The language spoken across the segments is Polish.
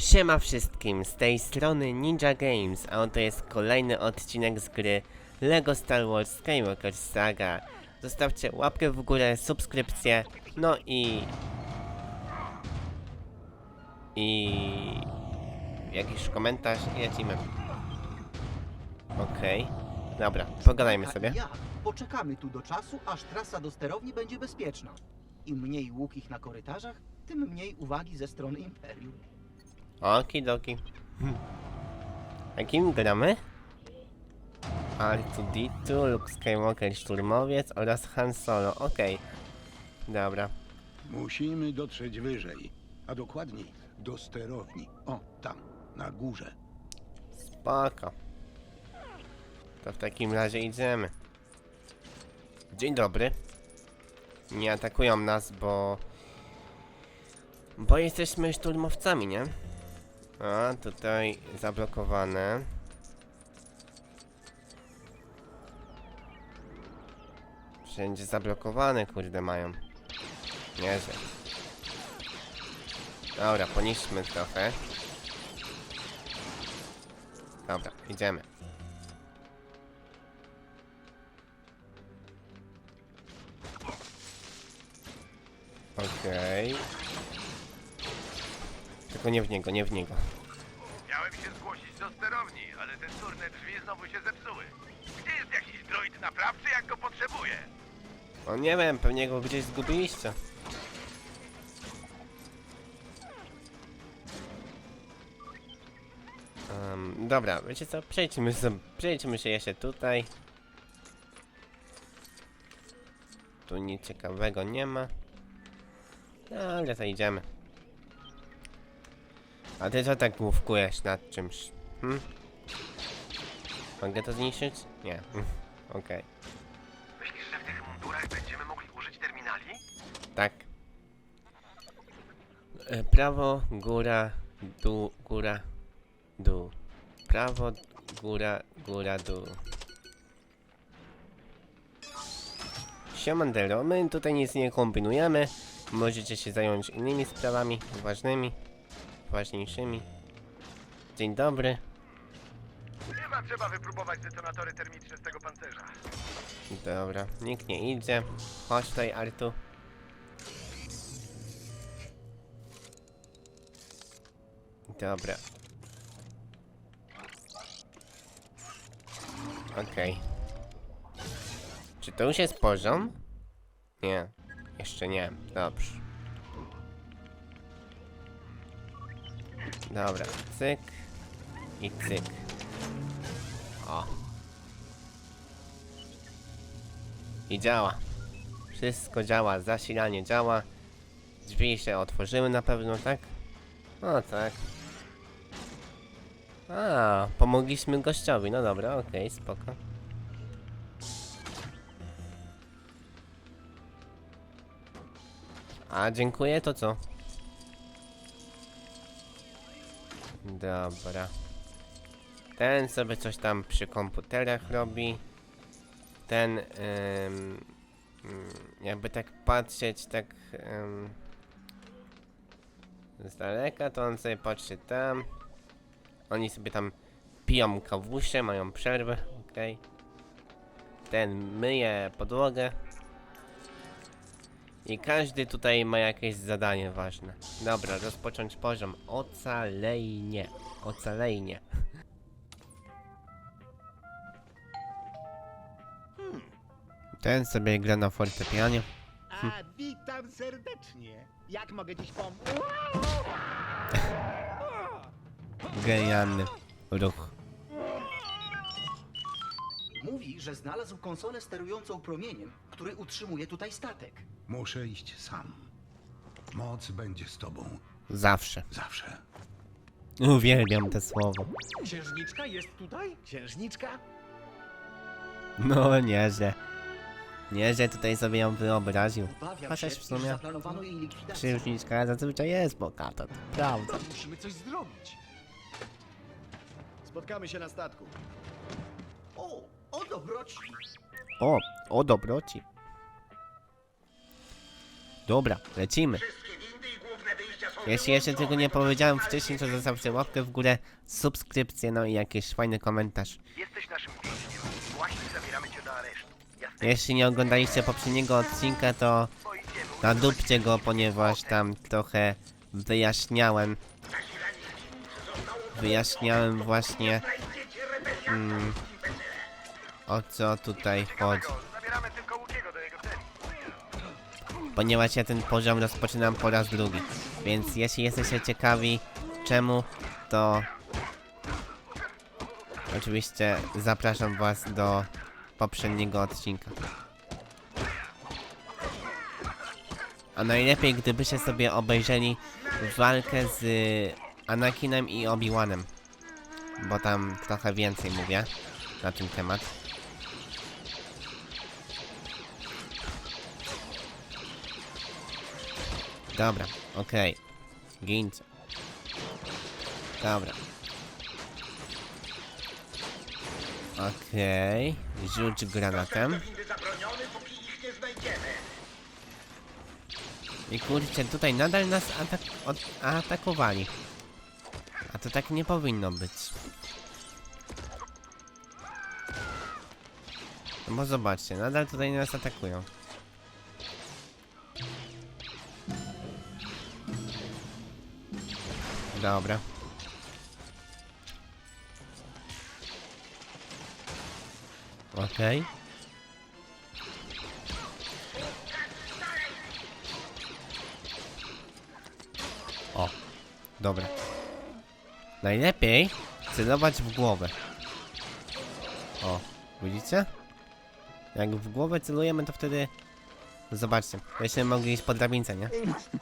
Siema wszystkim, z tej strony Ninja Games, a oto jest kolejny odcinek z gry LEGO Star Wars Skywalker Saga. Zostawcie łapkę w górę, subskrypcję, no i... I... Jakiś komentarz i lecimy. Okej, dobra, pogadajmy Taka sobie. Ja poczekamy tu do czasu, aż trasa do sterowni będzie bezpieczna. Im mniej łukich na korytarzach, tym mniej uwagi ze strony Imperium. Okidoki. A kim gramy? R2D2, Luke Skywalker Szturmowiec oraz Han Solo. Okej. Dobra. Musimy dotrzeć wyżej, a dokładniej do sterowni. O, tam, na górze. Spoko. To w takim razie idziemy. Dzień dobry. Nie atakują nas, bo... Bo jesteśmy szturmowcami, nie? A, tutaj zablokowane. Wszędzie zablokowane, kurde, mają. Nieźle. Dobra, poniszczmy trochę. Dobra, idziemy. Okej. Tylko nie w niego, nie w niego. Miałem się zgłosić do sterowni, ale te turne drzwi znowu się zepsuły. Gdzie jest jakiś droid naprawczy, jak go potrzebuję? O nie wiem, pewnie go gdzieś zgubiliście. Em, dobra, wiecie co, przejdźmy, sobie, przejdźmy się jeszcze tutaj. Tu nic ciekawego nie ma. No, ale to idziemy. A ty co tak główkujesz nad czymś? Hm? Mogę to zniszczyć? Nie. Okej. Myślisz, że w tych mundurach będziemy mogli użyć terminali? Tak. E, Prawo, góra, dół, góra, dół. Prawo, góra, góra, dół. Siemandero, my tutaj nic nie kombinujemy. Możecie się zająć innymi sprawami, ważnymi, ważniejszymi. Dzień dobry. Chyba trzeba wypróbować detonatory termiczne z tego pancerza. Dobra, nikt nie idzie. Chodź tutaj, Artu. Dobra. Okej. Czy to już jest poziom? Nie. Jeszcze nie. Dobrze. Dobra, cyk. I cyk. O. I działa. Wszystko działa, zasilanie działa. Drzwi się otworzyły na pewno, tak? No tak. A, pomogliśmy gościowi, no dobra, okej, spoko. A, dziękuję, to co? Dobra. Ten sobie coś tam przy komputerach robi ten ym, mm, jakby tak patrzeć tak ym, z daleka, to on sobie patrzy tam. Oni sobie tam piją kawusie, mają przerwę, okej. Ten myje podłogę. I każdy tutaj ma jakieś zadanie ważne. Dobra, rozpocząć poziom. Ocalejnie. Ocalejnie. Ten sobie gra na fortepianie. A, witam serdecznie. Jak mogę dziś pomóc? Genialny ruch. Mówi, że znalazł konsolę sterującą promieniem, który utrzymuje tutaj statek. Muszę iść sam. Moc będzie z tobą. Zawsze. Zawsze. Uwielbiam te słowo. Księżniczka jest tutaj? Księżniczka? No nie, że. Nie, że tutaj sobie ją wyobraził. Obawiam Chociaż się, w iż sumie zaplanowano jej likwidację. księżniczka zazwyczaj jest bogata, to prawda. Musimy coś zrobić. Spotkamy się na statku. O, o dobroci. O, o dobroci. Dobra, lecimy. Jeśli jeszcze tego nie powiedziałem wcześniej, to zostawcie łapkę w górę, subskrypcję, no i jakiś fajny komentarz. Jesteś naszym więźniem. Właśnie zabieramy cię do aresztu. Jasne? Jeśli nie oglądaliście poprzedniego odcinka, to nadupcie go, ponieważ tam trochę wyjaśniałem. Wyjaśniałem właśnie mm, o co tutaj chodzi. Ciekawego. Zabieramy tylko Ponieważ ja ten poziom rozpoczynam po raz drugi. Więc jeśli jesteście ciekawi czemu, to oczywiście zapraszam was do poprzedniego odcinka. A najlepiej gdybyście sobie obejrzeli walkę z Anakinem i Obi-Wanem. Bo tam trochę więcej mówię na ten temat. Dobra, okej. Gincie. Dobra. Okej. Rzuć granatem. I kurczę, tutaj nadal nas atak atakowali. A to tak nie powinno być. No bo zobaczcie, nadal tutaj nas atakują. Dobra. Okej. O, dobra. Najlepiej celować w głowę. O, widzicie? Jak w głowę celujemy, to wtedy... Zobaczcie, byśmy mogli iść po drabince, nie?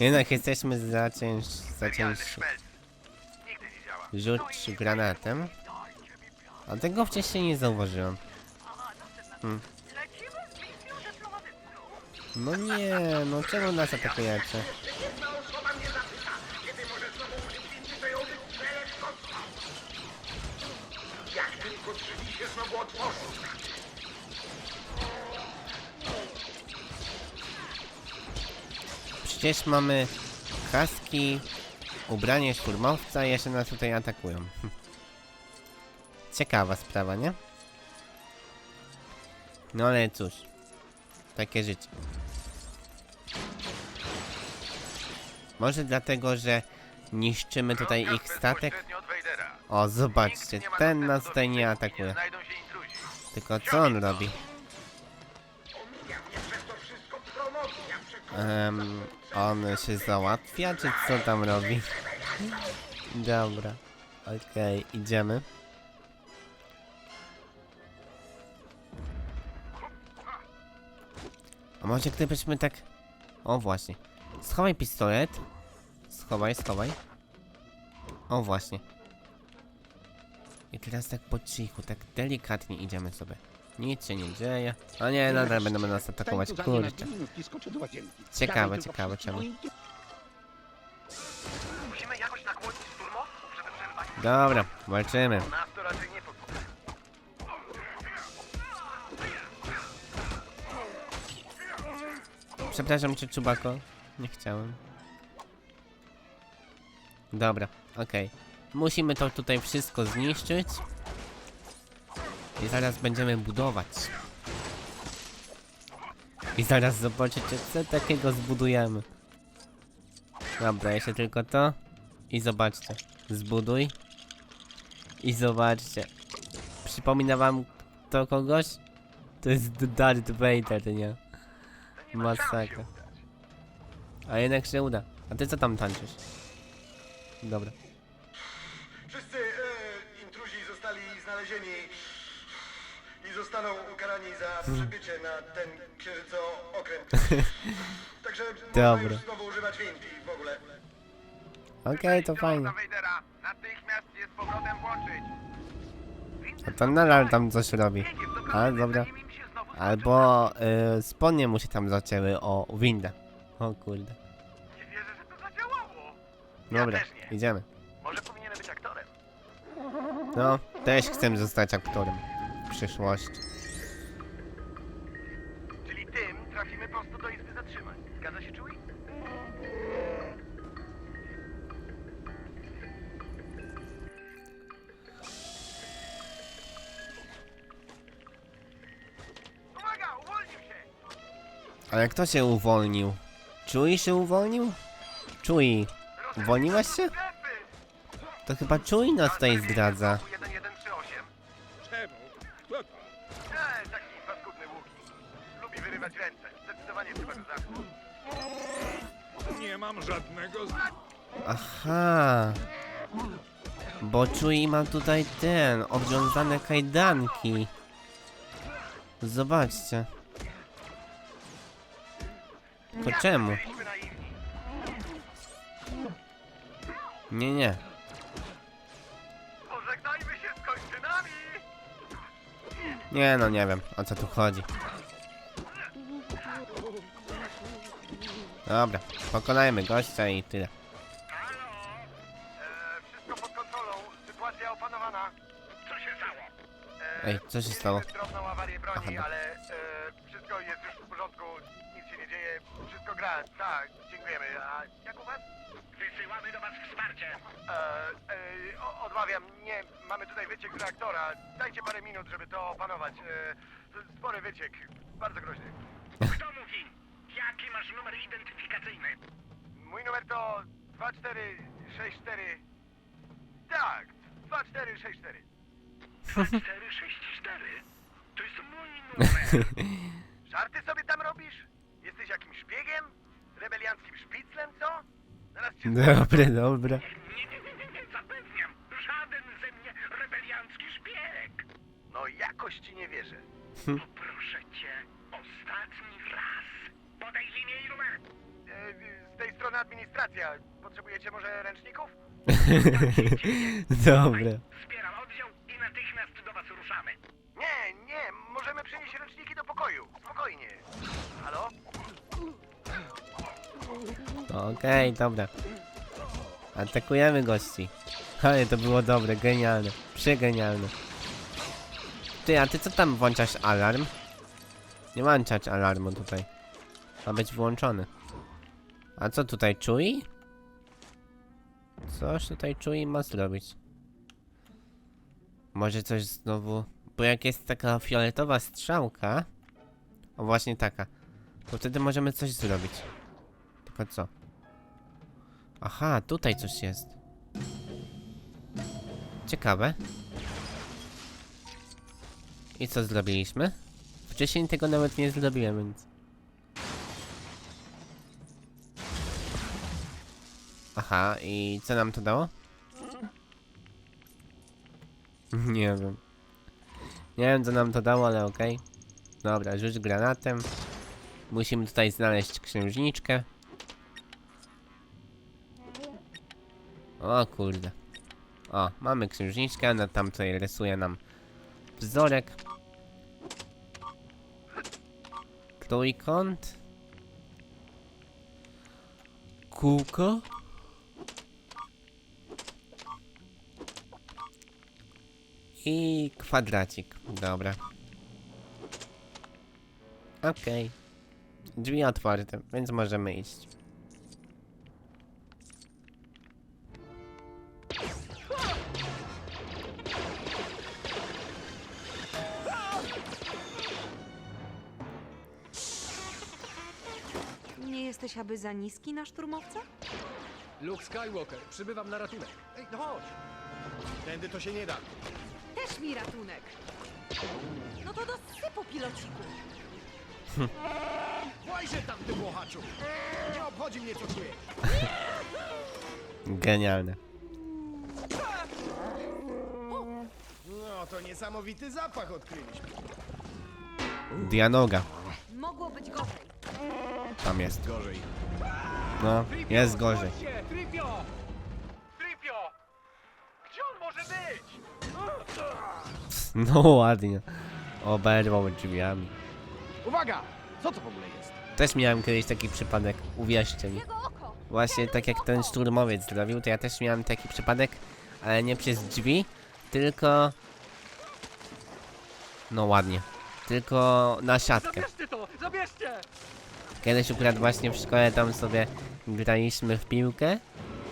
Jednak jesteśmy za cięż... za Specjalny Rzuć granatem. A tego wcześniej nie zauważyłem. Hmm. No nie, no czemu nas atakujecie? Przecież mamy kaski, ubranie szturmowca i jeszcze nas tutaj atakują. Hm. Ciekawa sprawa, nie? No ale cóż, takie życie. Może dlatego, że niszczymy tutaj ich statek? O, zobaczcie, ten nas tutaj nie atakuje. Tylko co on robi? Um, on się załatwia, czy co tam robi? Dobra. Okej, idziemy. A może gdybyśmy tak... O właśnie. Schowaj pistolet. Schowaj, schowaj. O właśnie. I teraz tak po cichu, tak delikatnie idziemy sobie. Nic się nie dzieje. A nie, nadal będą nas atakować, kurczę. Ciekawe, ciekawe, czemu? Musimy jakoś nakłonić szturmowców, żeby przerwali. Dobra, walczymy. Nas to raczej nie posłucha. Przepraszam cię, Czubako. Nie chciałem. Dobra, okej. Musimy to tutaj wszystko zniszczyć. I zaraz będziemy budować. I zaraz zobaczycie, co takiego zbudujemy. Dobra, jeszcze tylko to. I zobaczcie. Zbuduj. I zobaczcie. Przypomina wam to kogoś? To jest Darth Vader, nie? Masakra. A jednak się uda. A ty co tam tańczysz? Dobra. Zostaną ukarani za przebycie na ten księżycookręt. Także Dobra. można już znowu używać windy i w ogóle. Okej, to fajnie. Vadera. Natychmiast je z powrotem włączyć. A to nadal tam coś robi. Jedzie w dobrym A, tempie, dobra. Albo y, spodnie mu się tam zacięły o windę. O kurde. Nie wierzę, że to zadziałało. Dobra, Ja też nie. idziemy. Może powinienem być aktorem. No, też chcę zostać aktorem przyszłość. Czyli tym trafimy prosto do izby zatrzymań. Zgadza się, Chewie? Uwaga, uwolnił się! Ale kto się uwolnił? Chewie się uwolnił? Chewie, uwolniłaś się? To chyba Chewie nas tutaj zdradza. Wyrywać ręce. Zdecydowanie trzeba go zamknąć. Nie mam żadnego z... Aha. Bo Czui ma tutaj ten, obwiązane kajdanki. Zobaczcie. To czemu? Byliśmy naiwni. Nie, nie. Pożegnajmy się z kończynami! Nie no, nie wiem o co tu chodzi. Dobra, pokonajmy gościa i tyle. Halo? Eee, wszystko pod kontrolą. Sytuacja opanowana. Co się stało? Eee, Ej, co się stało? drobną awarię broni, Aha, no. ale e, wszystko jest już w porządku. Nic się nie dzieje. Wszystko gra. Tak, dziękujemy. A jak u was? Wysyłamy do was wsparcie. Eee, e, o- odmawiam. Nie, mamy tutaj wyciek z reaktora. Dajcie parę minut, żeby to opanować. E, spory wyciek. Bardzo groźny. Kto mówi? Jaki masz numer identyfikacyjny? Mój numer to 2464. Tak, 2464. 2464? To jest mój numer. Żarty sobie tam robisz? Jesteś jakimś szpiegiem? Rebelianckim szpiclem, co? Zaraz cię... Dobre, dobre. Nie, nie, nie, nie, nie, zapewniam. Żaden ze mnie rebeliancki szpieg. No jakoś ci nie wierzę. Poproszę cię, ostatni raz. Podaj imię i numer. z tej strony administracja. Potrzebujecie może ręczników? Dobre. Wspieram oddział i natychmiast do was ruszamy. Nie, nie, możemy przynieść ręczniki do pokoju. Spokojnie. Halo? Okej, dobra. Atakujemy gości. Ale to było dobre, genialne. Przegenialne. Ty, a ty co tam włączasz alarm? Nie włączać alarmu tutaj. Ma być włączony. A co tutaj czui? Coś tutaj czui ma zrobić. Może coś znowu... Bo jak jest taka fioletowa strzałka... O, właśnie taka. To wtedy możemy coś zrobić. Tylko co? Aha, tutaj coś jest. Ciekawe. I co zrobiliśmy? Wcześniej tego nawet nie zrobiłem, więc... Aha, i co nam to dało? Nie wiem. Nie wiem, co nam to dało, ale okej. Dobra, rzuć granatem. Musimy tutaj znaleźć księżniczkę. O kurde. O, mamy księżniczkę, ona tam tutaj rysuje nam wzorek. Trójkąt. Kółko. I kwadracik. Dobra. Okej. Drzwi otwarte, więc możemy iść. Nie jesteś aby za niski na szturmowca? Luke Skywalker, przybywam na ratunek. Ej, no chodź. Tędy to się nie da. Też mi ratunek! No to do sypu, pilociku! Włajże tam, ty włochaczu. Nie obchodzi mnie, co czuję. Genialne. No, to niesamowity zapach odkryliśmy. Dianoga. Mogło być gorzej. Tam jest. Gorzej. No, jest gorzej. Tripio! No ładnie. Oberwał drzwiami. Uwaga! Co to w ogóle jest? Też miałem kiedyś taki przypadek, uwierzcie mi. Jego oko! Właśnie tak jak ten szturmowiec zrobił, to ja też miałem taki przypadek, ale nie przez drzwi, tylko... No ładnie. Tylko na siatkę. Zabierzcie to! Zabierzcie! Kiedyś akurat właśnie w szkole tam sobie graliśmy w piłkę,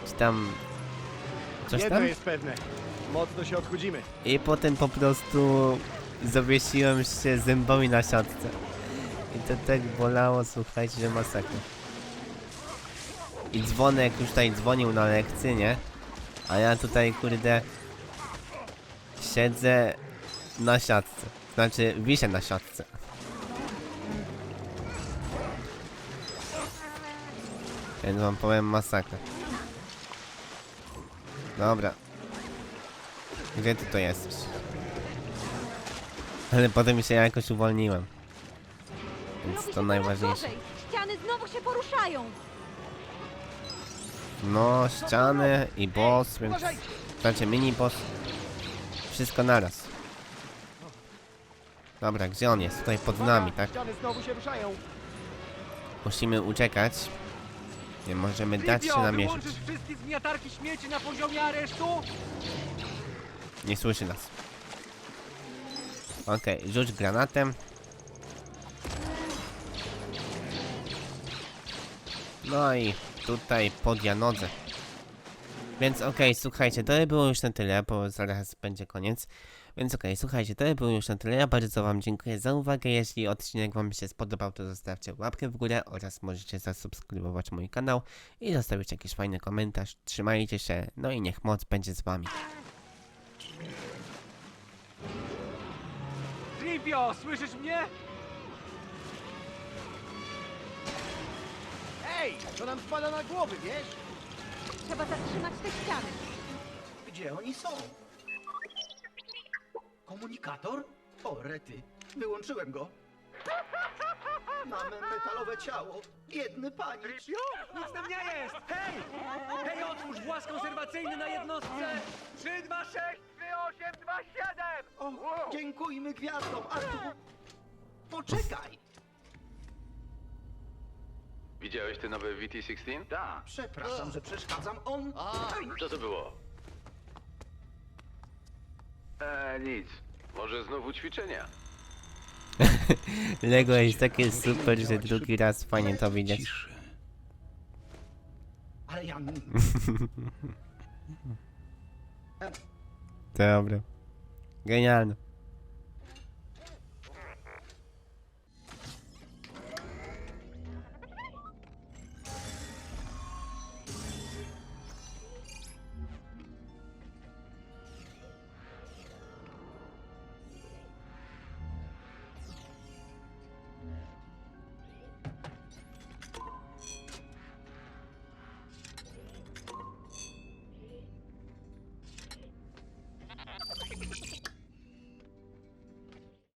czy tam... Coś Jedno tam? jest pewne. Mocno się odchudzimy. I potem po prostu zawiesiłem się zębami na siatce. I to tak bolało, słuchajcie, że masakra. I dzwonek już tutaj dzwonił na lekcji, nie? A ja tutaj, kurde, siedzę na siatce. Znaczy, wiszę na siatce. Więc wam powiem masakra. Dobra. Gdzie ty to jesteś? Ale potem się jakoś uwolniłem. Więc się to coraz najważniejsze. gorzej. Ściany znowu się poruszają. No, ściany i boss, więc... Znaczy mini boss. Wszystko naraz. Dobra, gdzie on jest? Tutaj pod nami, tak? Ściany znowu się ruszają. Musimy uciekać. Nie możemy dać się namierzyć. wyłączysz wszystkie zmiatarki śmieci na poziomie aresztu? Nie słyszy nas. Okej, rzuć granatem. No i tutaj pod Janodze. Więc okej, słuchajcie, to by było już na tyle, bo zaraz będzie koniec. Więc okej, słuchajcie, to by było już na tyle. Ja bardzo wam dziękuję za uwagę. Jeśli odcinek wam się spodobał, to zostawcie łapkę w górę oraz możecie zasubskrybować mój kanał i zostawić jakiś fajny komentarz. Trzymajcie się, no i niech moc będzie z wami. Tripio, słyszysz mnie? Ej, to nam spada na głowy, wiesz? Trzeba zatrzymać te ściany. Gdzie oni są? Komunikator? O, rety. Wyłączyłem go. Mamy metalowe ciało. Biedny panicz. Nic tam nie jest! Hej! Hej, otwórz włas konserwacyjny na jednostce 3, 2, 6! 3827! O, dziękujmy gwiazdom, Artur. Poczekaj. Widziałeś te nowe VT-16? Tak. Przepraszam, że przeszkadzam. On... Co to było? Eee, nic. Może znowu ćwiczenia? Lego jest takie super, że drugi raz fajnie to widzieć. Ciszy. Ale ja... Dobra. Genialne.